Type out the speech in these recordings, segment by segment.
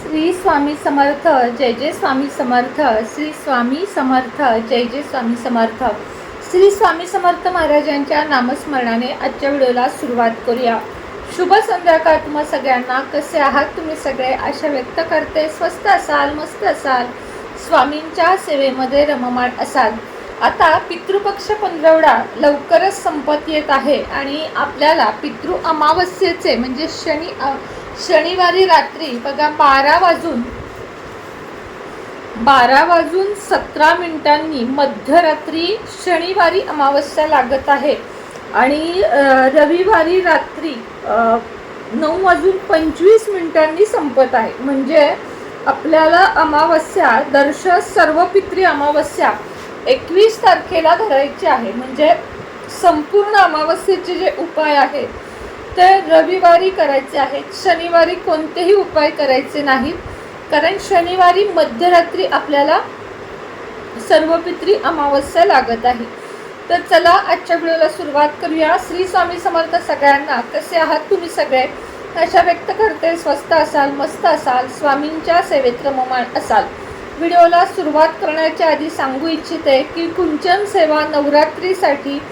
श्री स्वामी समर्थ जय जय स्वामी समर्थ श्री स्वामी समर्थ जय जय स्वामी समर्थ. श्री स्वामी समर्थ महाराजांच्या नामस्मरणाने आजच्या व्हिडिओला सुरुवात करूया. शुभ संध्याकाळ तुम्हा सगळ्यांना. कसे आहात तुम्ही सगळे? आशा व्यक्त करते. स्वस्त असाल मस्त असाल. स्वामींच्या सेवेमध्ये रममाण असाल. आता पितृपक्ष पंधरवडा लवकरच संपत येत आहे आणि आपल्याला पितृ अमावस्येचे म्हणजे शनी शनिवारी रात्री बघा बारा वाजून बारा वाजून सतरा मिनिटांनी मध्यरात्री शनिवारी अमावस्या लागत आहे. आणि रविवारी रात्री नऊ वाजून पंचवीस मिनिटांनी संपत आहे. म्हणजे आपल्याला अमावस्या दर्श सर्व पित्री अमावस्या एकवीस तारखेला धरायची आहे. म्हणजे संपूर्ण अमावस्येचे जे उपाय आहेत तर रविवारी करायचे आहेत. शनिवारी कोणतेही उपाय करायचे नाहीत. कारण शनिवारी मध्यरात्री आपल्याला सर्वपित्री अमावस्या लागत आहे. तर चला आजच्या व्हिडिओला सुरुवात करूया. श्री स्वामी समर्थ सगळ्यांना कसे आहात तुम्ही सगळे? अशा व्यक्त करते. स्वस्त असाल मस्त असाल स्वामींच्या सेवेत रममाण असाल. व्हिडिओला सुरुवात करण्याच्या आधी सांगू इच्छिते की कुंचन सेवा नवरात्रीसाठी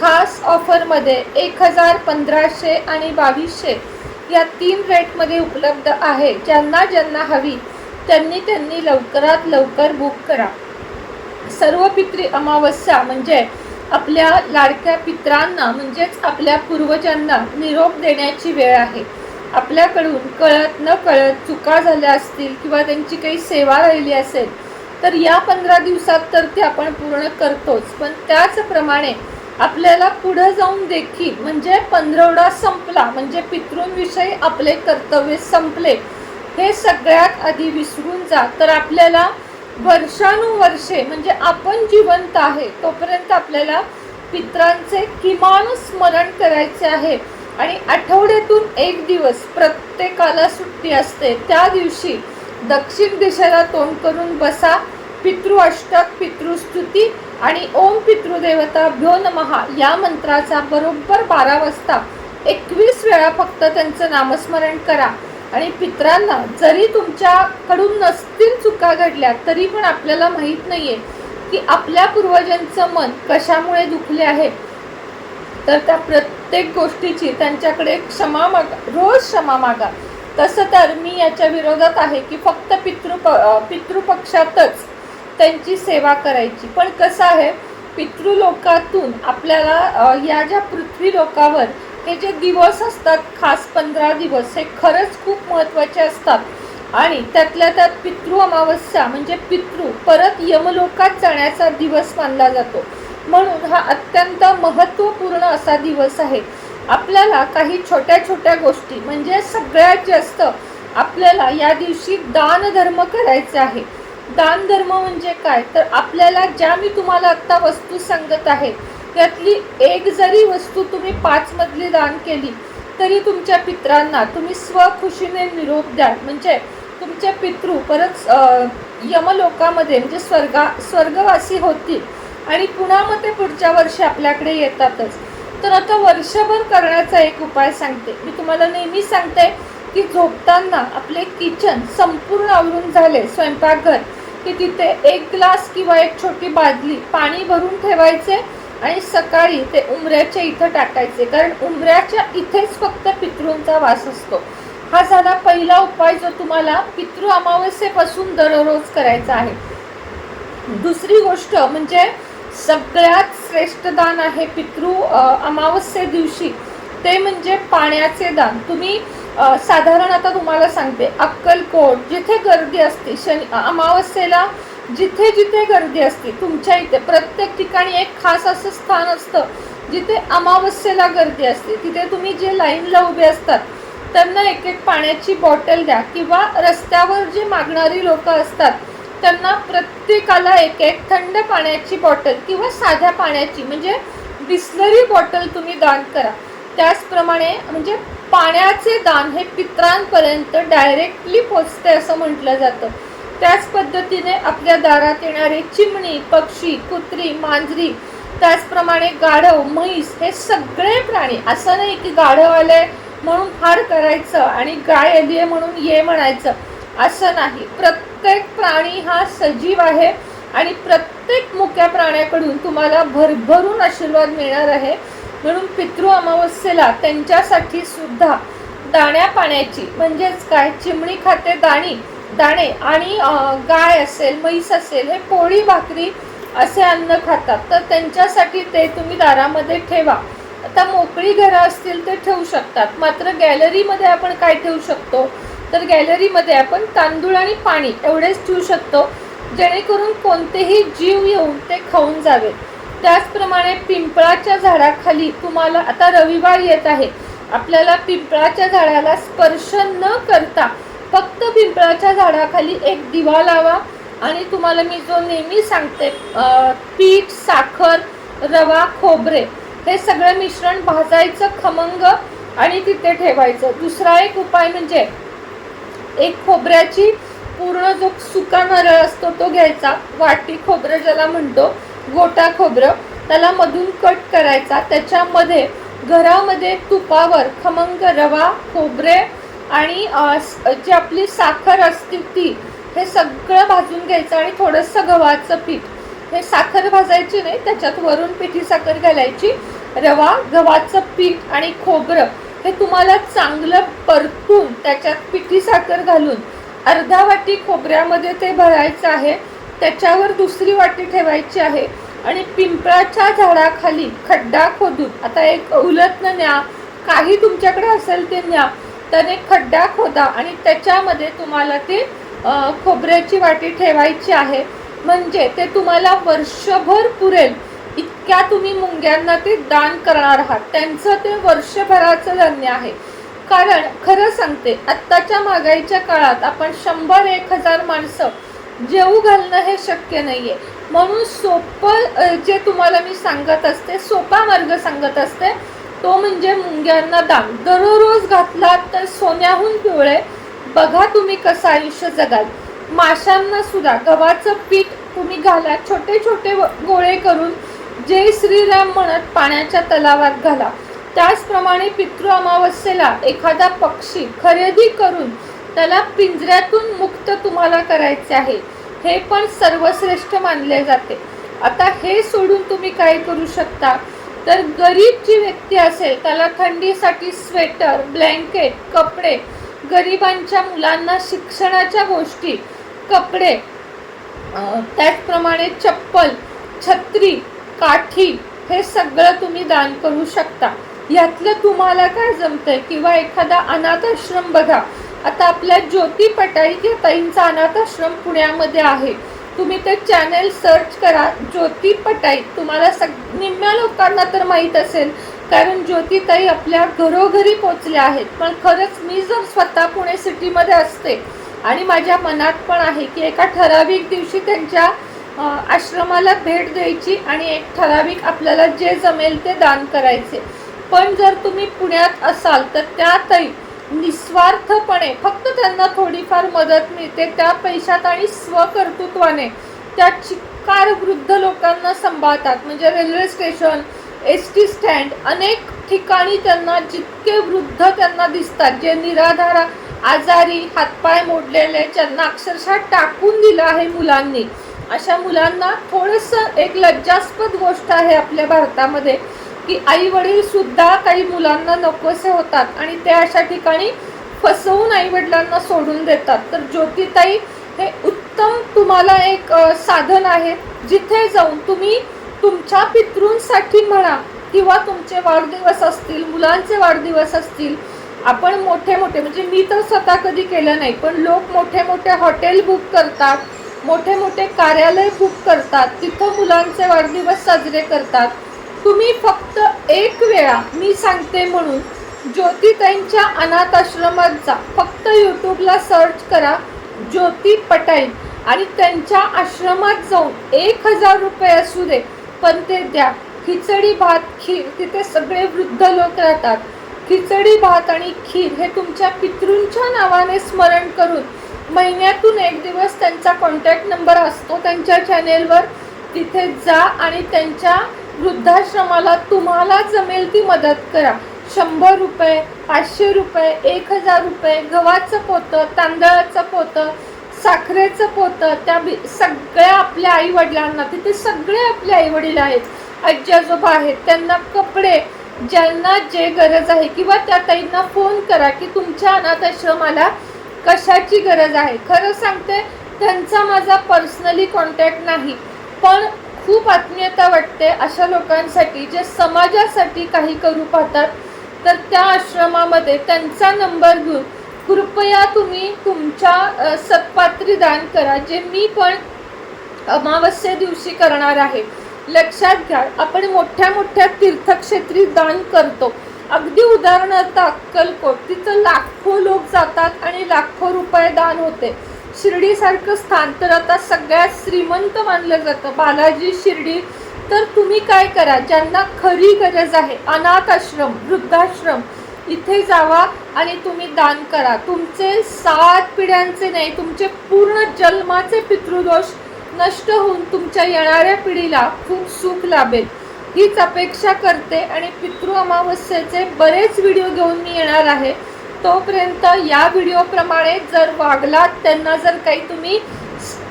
खास ऑफरमध्ये एक हजार पंधराशे आणि बावीसशे या तीन रेटमध्ये उपलब्ध आहे. ज्यांना ज्यांना हवी त्यांनी त्यांनी लवकरात लवकर बुक करा. सर्व पित्री अमावस्या म्हणजे आपल्या लाडक्या पित्रांना म्हणजेच आपल्या पूर्वजांना निरोप देण्याची वेळ आहे. आपल्याकडून कळत न कळत चुका झाल्या असतील किंवा त्यांची काही सेवा राहिली असेल तर या पंधरा दिवसात तर ते आपण पूर्ण करतोच. पण त्याचप्रमाणे आपल्याला पुढं जाऊन देखील म्हणजे पंधरवडा संपला म्हणजे पितृंविषयी आपले कर्तव्य संपले हे सगळ्यात आधी विसरून जा. तर आपल्याला वर्षानुवर्षे म्हणजे आपण जिवंत आहे तोपर्यंत आपल्याला पित्रांचे किमान स्मरण करायचे आहे. आणि आठवड्यातून एक दिवस प्रत्येकाला सुट्टी असते. त्या दिवशी दक्षिण दिशेला तोंड करून बसा. पितृ अष्टक पितृस्तुती आणि ओम पितृदेवता भ्यो नमहा या मंत्राचा बरोबर बारा वाजता एकवीस वेळा फक्त त्यांचं नामस्मरण करा. आणि पित्रांना जरी तुमच्याकडून नसतील चुका घडल्या तरी पण आपल्याला माहीत नाहीये की आपल्या पूर्वजांचं मन कशामुळे दुखले आहे. तर त्या प्रत्येक गोष्टीची त्यांच्याकडे क्षमा मागा रोज क्षमा मागा. तसं तर मी याच्या विरोधात आहे की फक्त पितृ पितृपक्षातच त्यांची सेवा करायची. पण कसं आहे पितृलोकातून आपल्याला या ज्या पृथ्वी लोकावर हे जे दिवस असतात खास पंधरा दिवस हे खरंच खूप महत्त्वाचे असतात. आणि त्यातल्या त्यात पितृ अमावस्या म्हणजे पितृ परत यमलोकात जाण्याचा दिवस मानला जातो. म्हणून हा अत्यंत महत्त्वपूर्ण असा दिवस आहे. आपल्याला काही छोट्या छोट्या गोष्टी म्हणजे सगळ्यात जास्त आपल्याला या दिवशी दानधर्म करायचे आहे. दानधर्म म्हणजे काय? तर आपल्याला ज्या मी तुम्हाला आत्ता वस्तू सांगत आहे त्यातली एक जरी वस्तू तुम्ही पाच मधली दान केली तरी तुमच्या पित्रांना तुम्ही स्वखुशीने निरोप द्या म्हणजे तुमचे पितृ परत यमलोकामध्ये म्हणजे स्वर्गा स्वर्गवासी होतील आणि पुन्हा मग ते पुढच्या वर्षी आपल्याकडे येतातच. तर आता वर्षभर करण्याचा एक उपाय सांगते. मी तुम्हाला नेहमी सांगते की झोपताना आपले किचन संपूर्ण आवरून झाले. स्वयंपाकघर की तिथे एक ग्लास किंवा एक छोटी बादली पाणी भरून ठेवायचे आणि सकाळी ते उंबऱ्याच्या इथं टाकायचे. कारण उमऱ्याच्या इथेच फक्त पितृंचा वास असतो. हा झाला पहिला उपाय जो तुम्हाला पितृ अमावस्येपासून दररोज करायचा आहे. दुसरी गोष्ट म्हणजे सगळ्यात श्रेष्ठ दान आहे पितृ अमावस्ये दिवशी. ते म्हणजे पाण्याचे दान. तुम्ही साधारण आता तुम्हाला सांगते अक्कलकोट जिथे गर्दी असते शनि अमावस्येला जिथे जिथे गर्दी असते तुमच्या इथे प्रत्येक ठिकाणी एक खास असं स्थान असतं जिथे अमावस्येला गर्दी असते. तिथे तुम्ही जे लाईनला उभे असतात त्यांना एक एक पाण्याची बॉटल द्या किंवा रस्त्यावर जे मागणारी लोक असतात त्यांना प्रत्येकाला एक एक थंड पाण्याची बॉटल किंवा साध्या पाण्याची म्हणजे बिस्लरी बॉटल तुम्ही दान करा. त्याचप्रमाणे म्हणजे पाण्याचे दान हे पित्रांपर्यंत डायरेक्टली पोचते असं म्हटलं जातं. त्याच पद्धतीने आपल्या दारात येणारे चिमणी पक्षी कुत्री मांजरी त्याचप्रमाणे गाढव म्हैस हे सगळे प्राणी असं नाही की गाढव आले म्हणून हार करायचं आणि गाय आली आहे म्हणून ये म्हणायचं असं नाही. प्रत्येक प्राणी हा सजीव आहे आणि प्रत्येक मुक्या प्राण्याकडून तुम्हाला भरभरून आशीर्वाद मिळणार आहे. म्हणून पितृ अमावस्येला त्यांच्यासाठी सुद्धा दाण्या पाण्याची म्हणजेच काय? चिमणी खाते दाणी दाणे आणि गाय असेल म्हैस असेल हे पोळी भाकरी असे अन्न खातात. तर त्यांच्यासाठी ते तुम्ही दारामध्ये ठेवा. आता मोकळी घरं असतील ते ठेवू शकतात. मात्र गॅलरीमध्ये आपण काय ठेवू शकतो? तर गॅलरीमध्ये आपण तांदूळ आणि पाणी एवढेच ठेवू शकतो जेणेकरून कोणतेही जीव येऊन ते खाऊन जावेत त्याचप्रमाणे पिंपळाच्या झाडाखाली तुम्हाला आता रविवार येत आहे. आपल्याला पिंपळाच्या झाडाला स्पर्श न करता फक्त पिंपळाच्या झाडाखाली एक दिवा लावा आणि तुम्हाला मी जो नेहमी सांगते पीठ साखर रवा खोबरे हे सगळं मिश्रण भाजायचं खमंग आणि तिथे ठेवायचं. दुसरा एक उपाय म्हणजे एक खोबऱ्याची पूर्ण जो सुका नारळ असतो तो घ्यायचा. वाटी खोबरं ज्याला म्हणतो गोटा खोबरं त्याला मधून कट करायचा. त्याच्यामध्ये घरामध्ये तुपावर खमंग रवा खोबरे आणि जी आपली साखर असते ती हे सगळं भाजून घ्यायचं आणि थोडंसं गव्हाचं पीठ. हे साखर भाजायची नाही त्याच्यात वरून पिठी साखर घालायची. रवा गव्हाचं पीठ आणि खोबरं हे तुम्हाला चांगलं परतून त्याच्यात पिठी साखर घालून अर्धा वाटी खोबऱ्यामध्ये ते भरायचं आहे. त्याच्यावर दुसरी वाटी ठेवायची आहे. आणि पिंपळाच्या झाडाखाली खड्डा खोदून आता एक उलटनं न्या काही तुमच्याकडे असेल ते न्या त्याने खड्डा खोदा आणि त्याच्यामध्ये तुम्हाला ते खोबऱ्याची वाटी ठेवायची आहे. म्हणजे ते तुम्हाला वर्षभर पुरेल. इतक्या तुम्ही मुंग्यांना ते दान करणार आहात. त्यांचं ते वर्षभराचं धान्य आहे. कारण खरं सांगते आत्ताच्या महागाईच्या काळात आपण शंभर एक हजार माणसं जेवू घालणं हे शक्य नाही आहे म्हणून सोपं जे तुम्हाला मी सांगत असते सोपा मार्ग सांगत असते तो म्हणजे मुंग्यांना दाम. दररोज घातलात तर सोन्याहून पिवळे. बघा तुम्ही कसं आयुष्य जगाल. माशांना सुद्धा गव्हाचं पीठ तुम्ही घाला छोटे छोटे व- गोळे करून जय श्रीराम म्हणत पाण्याच्या तलावात घाला. त्याचप्रमाणे पितृ अमावस्येला एखादा पक्षी खरेदी करून त्याला पिंजऱ्यातून मुक्त तुम्हाला करायचे आहे. हे पण सर्वश्रेष्ठ मानले जाते. आता हे सोडून तुम्ही काय करू शकता? तर गरीब जी व्यक्ती असेल त्याला थंडीसाठी स्वेटर ब्लँकेट कपडे गरिबांच्या मुलांना शिक्षणाच्या गोष्टी कपडे त्याचप्रमाणे चप्पल छत्री काठी हे सगळं तुम्ही दान करू शकता. यातलं तुम्हाला काय जमतंय? किंवा एखादा अनाथाश्रम बघा. आता आपल्या ज्योती पटाई या ताईंचा अनाथ आश्रम पुण्यामध्ये आहे. तुम्ही ते चॅनेल सर्च करा ज्योती पटाई तुम्हाला सग निम्म्या लोकांना तर माहीत असेल कारण ज्योतिताई आपल्या घरोघरी पोचल्या आहेत. पण खरंच मी जर स्वतः पुणे सिटीमध्ये असते आणि माझ्या मनात पण आहे की एका ठराविक दिवशी त्यांच्या आश्रमाला भेट द्यायची आणि एक ठराविक आपल्याला जे जमेल ते दान करायचे. पण जर तुम्ही पुण्यात असाल तर त्या ताई निस्वार्थपणे फक्त त्यांना थोडीफार मदत मिळते त्या पैशात आणि स्वकर्तृत्वाने त्या चिक्कार वृद्ध लोकांना सांभाळतात. म्हणजे railway station S T stand अनेक ठिकाणी त्यांना जितके वृद्ध त्यांना दिसतात जे निराधार आजारी हातपाय मोडलेले ज्यांना अक्षरशः टाकून दिलं आहे मुलांनी. अशा मुलांना थोडंसं एक लज्जास्पद गोष्ट आहे आपल्या भारतामध्ये. की आई वडील सुद्धा काही मुलांना नकोसे होतात आणि ते अशा ठिकाणी फसवून आई वडिलांना सोडून देतात. तर ज्योतिताई हे उत्तम तुम्हाला एक साधन आहे. जिथे जाऊन तुम्ही तुमच्या पितृंसाठी म्हणा किंवा तुमचे वाढदिवस असतील मुलांचे वाढदिवस असतील आपण मोठे मोठे म्हणजे मी तर स्वतः कधी केलं नाही पण लोक मोठे मोठे हॉटेल बुक करतात मोठे मोठे कार्यालय बुक करतात तिथं मुलांचे वाढदिवस साजरे करतात. तुम्ही फक्त एक वेळा मी सांगते म्हणून ज्योतिताईंच्या अनाथ आश्रमात जा. फक्त यूट्यूबला सर्च करा ज्योती पटाई आणि त्यांच्या आश्रमात जाऊन एक हजार रुपये असू दे पण ते द्या. खिचडी भात खीर तिथे सगळे वृद्ध लोक राहतात. खिचडी भात आणि खीर हे तुमच्या पितृंच्या नावाने स्मरण करून महिन्यातून एक दिवस त्यांचा कॉन्टॅक्ट नंबर असतो त्यांच्या चॅनेलवर तिथे जा आणि त्यांच्या वृद्धाश्रमाला तुम्हाला जमेल ती मदत करा. शंभर रुपये पाचशे रुपये एक हजार रुपये गव्हाचं पोतं तांदळाचं पोतं साखरेचं पोतं त्या बी सगळ्या आपल्या आई वडिलांना तिथे सगळे आपले आई वडील आहेत. आजी आजोबा आहेत त्यांना कपडे ज्यांना जे गरज आहे किंवा त्या ताईंना फोन करा की तुमच्या अनाथ आश्रमाला कशाची गरज आहे. खरं सांगते त्यांचा माझा पर्सनली कॉन्टॅक्ट नाही. पण खूप आत्मीयता वाटते अशा लोकांसाठी जे समाजासाठी काही करू पाहतात. तर त्या आश्रमामध्ये त्यांचा नंबर घेऊन कृपया तुम्ही तुमच्या सत्पात्री दान करा जे मी पण अमावस्ये दिवशी करणार आहे. लक्षात घ्या आपण मोठ्या मोठ्या तीर्थक्षेत्री दान करतो. अगदी उदाहरणार्थ अक्कलकोट तिथं लाखो लोक जातात आणि लाखो रुपये दान होते. शिर्डीसारखं स्थान. तर आता सगळ्यात श्रीमंत मानलं जातं. बालाजी शिर्डी तर तुम्ही काय करा? ज्यांना खरी गरज आहे अनाथ आश्रम वृद्धाश्रम इथे जावा आणि तुम्ही दान करा. तुमचे सात पिढ्यांचे नाही तुमचे पूर्ण जन्माचे पितृदोष नष्ट होऊन तुमच्या येणाऱ्या पिढीला खूप सुख लाभेल. हीच अपेक्षा करते आणि पितृ अमावस्येचे बरेच व्हिडिओ घेऊन मी येणार आहे. तोपर्यंत या व्हिडिओप्रमाणे जर वागलात त्यांना जर काही तुम्ही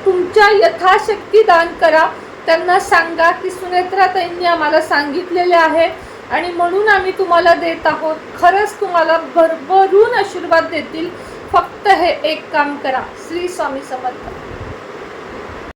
तुमच्या यथाशक्ती दान करा त्यांना सांगा की सुनेत्राताईंनी आम्हाला सांगितलेले आहे आणि म्हणून आम्ही तुम्हाला देत आहोत. खरंच तुम्हाला भरभरून आशीर्वाद देतील. फक्त हे एक काम करा. श्री स्वामी समर्थ.